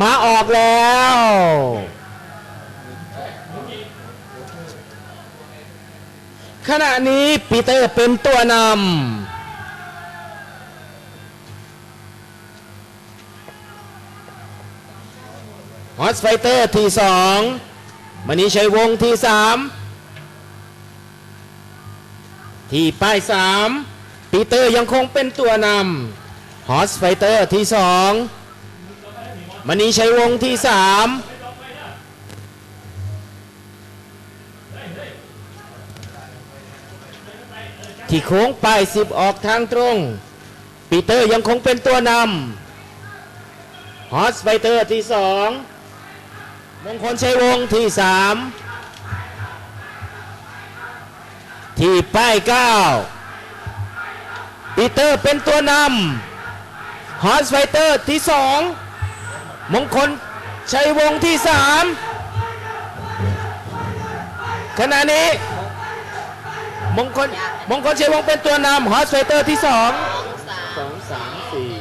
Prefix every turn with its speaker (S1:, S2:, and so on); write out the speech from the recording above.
S1: มาออกแล้ว ขณะนี้ปีเตอร์เป็นตัวนำฮอสไฟเตอร์ที่สองมณีชัยวงศ์ที่สามที่ป้ายสามปีเตอร์ยังคงเป็นตัวนำฮอสไฟเตอร์ที่สอง มณีชัยวงศ์ที่สามที่โค้งป้ายสิบออกทางตรง ปีเตอร์ยังคงเป็นตัวนำฮอสไฟเตอร์ที่สองมงคลชัยวงศ์ที่สามที่ป้ายเก้าปีเตอร์เป็นตัวนำฮอสไฟเตอร์ที่สอง มงคลชัยวงศ์ที่สามขณะนี้มงคลมงคลชัยวงศ์เป็นตัวนำฮอสเวเตอร์ที่สอง
S2: สองสาม
S1: สองสามสี่